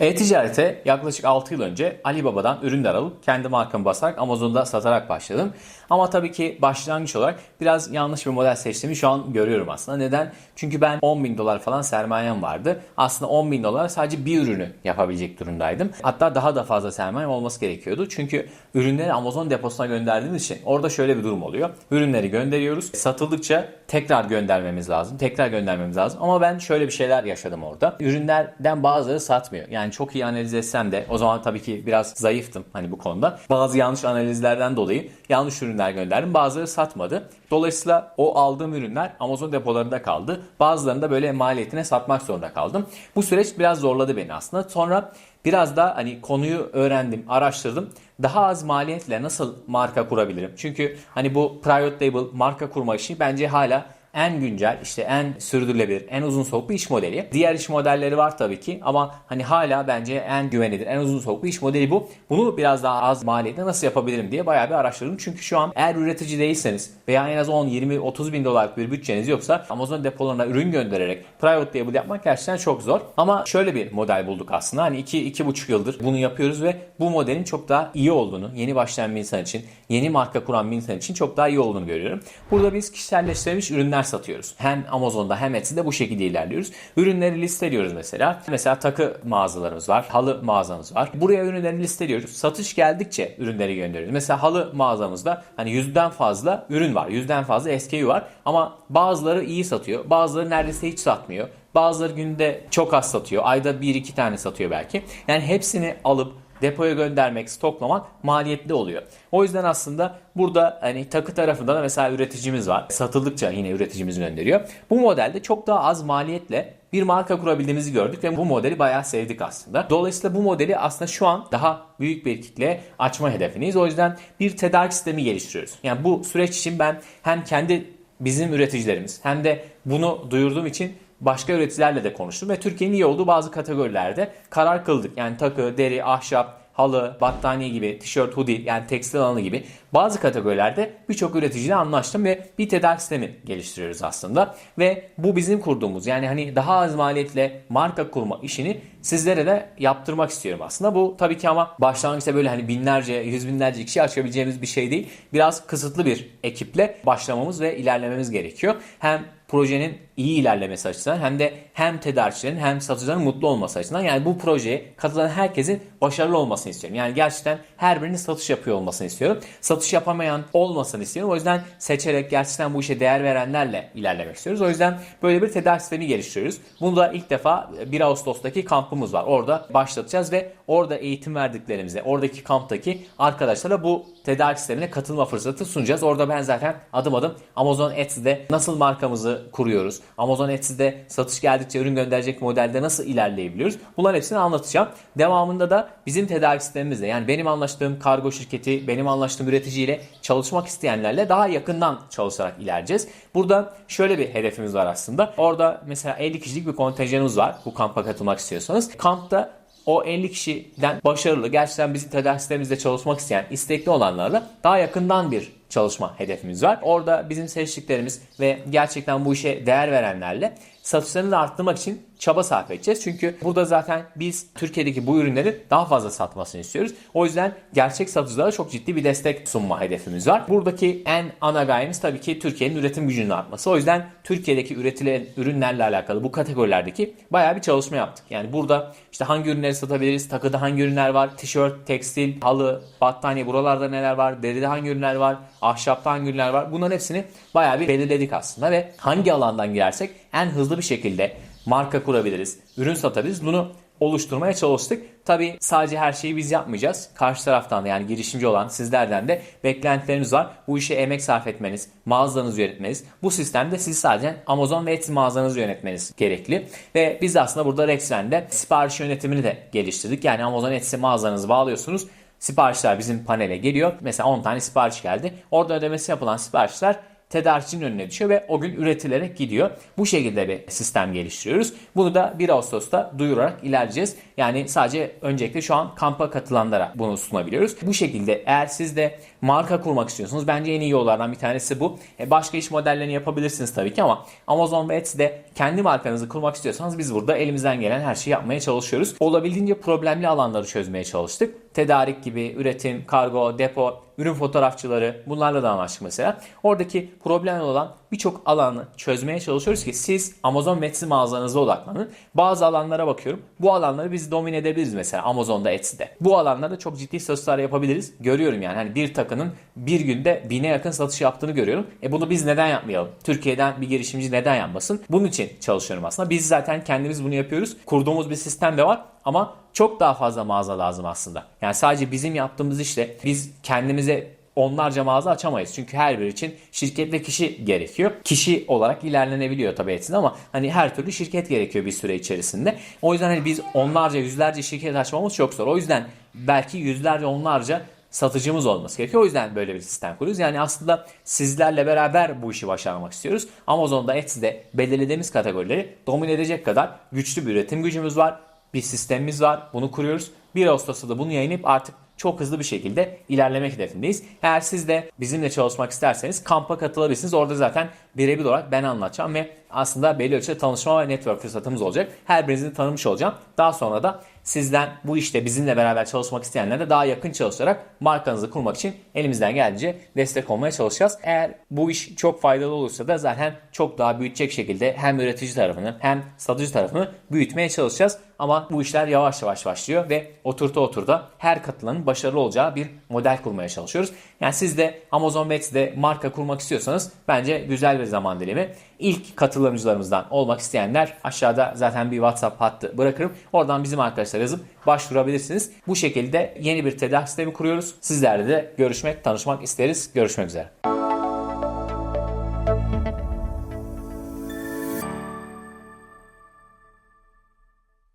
E-ticarete yaklaşık 6 yıl önce Alibaba'dan ürünler alıp kendi markamı basarak Amazon'da satarak başladım. Ama tabii ki başlangıç olarak biraz yanlış bir model seçtiğimi şu an görüyorum aslında. Neden? Çünkü ben 10 bin dolar falan sermayem vardı. Aslında 10 bin dolar sadece bir ürünü yapabilecek durumdaydım. Hatta daha da fazla sermayem olması gerekiyordu. Çünkü ürünleri Amazon deposuna gönderdiğimiz için orada şöyle bir durum oluyor. Ürünleri gönderiyoruz. Satıldıkça tekrar göndermemiz lazım. Tekrar göndermemiz lazım. Ama ben şöyle bir şeyler yaşadım orada. Ürünlerden bazıları satmıyor. Yani çok iyi analiz etsem de o zaman tabii ki biraz zayıftım hani bu konuda. Bazı yanlış analizlerden dolayı yanlış ürünler gönderdim. Bazıları satmadı. Dolayısıyla o aldığım ürünler Amazon depolarında kaldı. Bazılarını da böyle maliyetine satmak zorunda kaldım. Bu süreç biraz zorladı beni aslında. Sonra biraz da hani konuyu öğrendim, araştırdım. Daha az maliyetle nasıl marka kurabilirim? Çünkü hani bu private label marka kurma işi bence hala en güncel, işte en sürdürülebilir, en uzun soluklu iş modeli. Diğer iş modelleri var tabii ki ama hani hala bence en güvenilir, en uzun soluklu iş modeli bu. Bunu biraz daha az maliyetle nasıl yapabilirim diye bayağı bir araştırdım. Çünkü şu an eğer üretici değilseniz veya en az 10, 20, 30 bin dolarlık bir bütçeniz yoksa Amazon depolarına ürün göndererek private label yapmak gerçekten çok zor. Ama şöyle bir model bulduk aslında. Hani 2 2,5 yıldır bunu yapıyoruz ve bu modelin çok daha iyi olduğunu, yeni başlayan bir insan için, yeni marka kuran bir insan için çok daha iyi olduğunu görüyorum. Burada biz kişiselleştirilmiş ürünler satıyoruz. Hem Amazon'da hem Etsy'de bu şekilde ilerliyoruz. Ürünleri listeliyoruz mesela. Mesela takı mağazalarımız var, halı mağazamız var. Buraya ürünleri listeliyoruz. Satış geldikçe ürünleri gönderiyoruz. Mesela halı mağazamızda hani yüzden fazla ürün var. Yüzden fazla SKU var. Ama bazıları iyi satıyor. Bazıları neredeyse hiç satmıyor. Bazıları günde çok az satıyor. Ayda 1-2 tane satıyor belki. Yani hepsini alıp depoya göndermek, stoklamak maliyetli oluyor. O yüzden aslında burada hani takı tarafında da mesela üreticimiz var. Satıldıkça yine üreticimiz gönderiyor. Bu modelde çok daha az maliyetle bir marka kurabildiğimizi gördük ve bu modeli bayağı sevdik aslında. Dolayısıyla bu modeli aslında şu an daha büyük bir kitle açma hedefindeyiz. O yüzden bir tedarik sistemi geliştiriyoruz. Yani bu süreç için ben hem kendi bizim üreticilerimiz hem de bunu duyurduğum için başka üreticilerle de konuştum ve Türkiye'nin iyi olduğu bazı kategorilerde karar kıldık. Yani takı, deri, ahşap, halı, battaniye gibi, tişört, hoodie yani tekstil alanı gibi bazı kategorilerde birçok üreticiyle anlaştım ve bir tedarik sistemi geliştiriyoruz aslında. Ve bu bizim kurduğumuz yani hani daha az maliyetle marka kurma işini sizlere de yaptırmak istiyorum aslında. Bu tabii ki ama başlangıçta böyle hani binlerce, yüz binlerce kişi açabileceğimiz bir şey değil. Biraz kısıtlı bir ekiple başlamamız ve ilerlememiz gerekiyor. Hem projenin iyi ilerlemesi açısından hem de hem tedarikçilerin hem satıcıların mutlu olması açısından yani bu projeye katılan herkesin başarılı olmasını istiyorum. Yani gerçekten her birinin satış yapıyor olmasını istiyorum. Satış yapamayan olmasını istiyorum. O yüzden seçerek gerçekten bu işe değer verenlerle ilerlemek istiyoruz. O yüzden böyle bir tedarik sistemi geliştiriyoruz. Bunu da ilk defa 1 Ağustos'taki kampımız var. Orada başlatacağız ve orada eğitim verdiklerimize, oradaki kamptaki arkadaşlara bu tedarik sistemine katılma fırsatı sunacağız. Orada ben zaten adım adım Amazon Etsy'de nasıl markamızı kuruyoruz, Amazon Etsy'de satış geldikçe ürün gönderecek modelde nasıl ilerleyebiliyoruz? Bunların hepsini anlatacağım. Devamında da bizim tedarik sistemimizde yani benim anlaştığım kargo şirketi, benim anlaştığım üreticiyle çalışmak isteyenlerle daha yakından çalışarak ilerleyeceğiz. Burada şöyle bir hedefimiz var aslında. Orada mesela 50 kişilik bir kontenjanımız var bu kampa katılmak istiyorsanız. Kampta o 50 kişiden başarılı, gerçekten bizim tedarik sistemimizde çalışmak isteyen, istekli olanlarla daha yakından bir çalışma hedefimiz var. Orada bizim seçtiklerimiz ve gerçekten bu işe değer verenlerle satışlarını da arttırmak için çaba sarf edeceğiz. Çünkü burada zaten biz Türkiye'deki bu ürünleri daha fazla satmasını istiyoruz. O yüzden gerçek satıcılara çok ciddi bir destek sunma hedefimiz var. Buradaki en ana gayemiz tabii ki Türkiye'nin üretim gücünün artması. O yüzden Türkiye'deki üretilen ürünlerle alakalı bu kategorilerdeki bayağı bir çalışma yaptık. Yani burada işte hangi ürünleri satabiliriz, takıda hangi ürünler var, tişört, tekstil, halı, battaniye buralarda neler var, deride hangi ürünler var, ahşapta hangi ürünler var. Bunların hepsini bayağı bir belirledik aslında ve hangi alandan girersek en hızlı bir şekilde marka kurabiliriz, ürün satabiliriz. Bunu oluşturmaya çalıştık. Tabi sadece her şeyi biz yapmayacağız. Karşı taraftan da yani girişimci olan sizlerden de beklentilerimiz var. Bu işe emek sarf etmeniz, mağazanızı yönetmeniz. Bu sistemde siz sadece Amazon ve Etsy mağazanızı yönetmeniz gerekli. Ve biz aslında burada Rexlen'de sipariş yönetimini de geliştirdik. Yani Amazon Etsy mağazanızı bağlıyorsunuz. Siparişler bizim panele geliyor. Mesela 10 tane sipariş geldi. Orada ödemesi yapılan siparişler tedarikçinin önüne düşüyor ve o gün üretilerek gidiyor. Bu şekilde bir sistem geliştiriyoruz. Bunu da 1 Ağustos'ta duyurarak ilerleyeceğiz. Yani sadece öncelikle şu an kampa katılanlara bunu sunabiliyoruz. Bu şekilde eğer siz de marka kurmak istiyorsunuz bence en iyi yollardan bir tanesi bu. E, Başka iş modellerini yapabilirsiniz tabii ki ama Amazon ve Etsy'de kendi markanızı kurmak istiyorsanız biz burada elimizden gelen her şeyi yapmaya çalışıyoruz. Olabildiğince problemli alanları çözmeye çalıştık. Tedarik gibi, üretim, kargo, depo, ürün fotoğrafçıları bunlarla da anlaştık mesela. Oradaki problem olan birçok alanı çözmeye çalışıyoruz ki siz Amazon Etsy mağazanıza odaklanın. Bazı alanlara bakıyorum. Bu alanları biz domine edebiliriz mesela Amazon'da Etsy'de. Bu alanlarda çok ciddi satışlar yapabiliriz. Görüyorum yani hani bir takının bir günde bine yakın satış yaptığını görüyorum. E bunu biz neden yapmayalım? Türkiye'den bir girişimci neden yapmasın? Bunun için çalışıyorum aslında. Biz zaten kendimiz bunu yapıyoruz. Kurduğumuz bir sistem de var ama çok daha fazla mağaza lazım aslında. Yani sadece bizim yaptığımız işte biz kendimize onlarca mağaza açamayız. Çünkü her biri için şirket ve kişi gerekiyor. Kişi olarak ilerlenebiliyor tabii Etsy'de ama hani her türlü şirket gerekiyor bir süre içerisinde. O yüzden hani biz onlarca yüzlerce şirket açmamız çok zor. O yüzden belki yüzlerce onlarca satıcımız olması gerekiyor. O yüzden böyle bir sistem kuruyoruz. Yani aslında sizlerle beraber bu işi başarmak istiyoruz. Amazon'da Etsy'de belirlediğimiz kategorileri domine edecek kadar güçlü bir üretim gücümüz var. Bir sistemimiz var. Bunu kuruyoruz. 1 Ağustos'ta da bunu yayınlayıp artık çok hızlı bir şekilde ilerlemek hedefindeyiz. Eğer siz de bizimle çalışmak isterseniz kampa katılabilirsiniz. Orada zaten birebir olarak ben anlatacağım ve aslında belli ölçüde tanışma ve network fırsatımız olacak. Her birinizi tanımış olacağım. Daha sonra da sizden bu işte bizimle beraber çalışmak isteyenler de daha yakın çalışarak markanızı kurmak için elimizden geldiğince destek olmaya çalışacağız. Eğer bu iş çok faydalı olursa da zaten çok daha büyütecek şekilde hem üretici tarafını hem satıcı tarafını büyütmeye çalışacağız. Ama bu işler yavaş yavaş başlıyor ve oturta oturda her katılanın başarılı olacağı bir model kurmaya çalışıyoruz. Yani siz de Amazon Etsy'de marka kurmak istiyorsanız bence güzel bir zaman dilimi. İlk katılımcılarımızdan olmak isteyenler aşağıda zaten bir WhatsApp hattı bırakırım. Oradan bizim arkadaşlar yazıp başvurabilirsiniz. Bu şekilde yeni bir tedarik sistemi kuruyoruz. Sizlerle de görüşmek, tanışmak isteriz. Görüşmek üzere.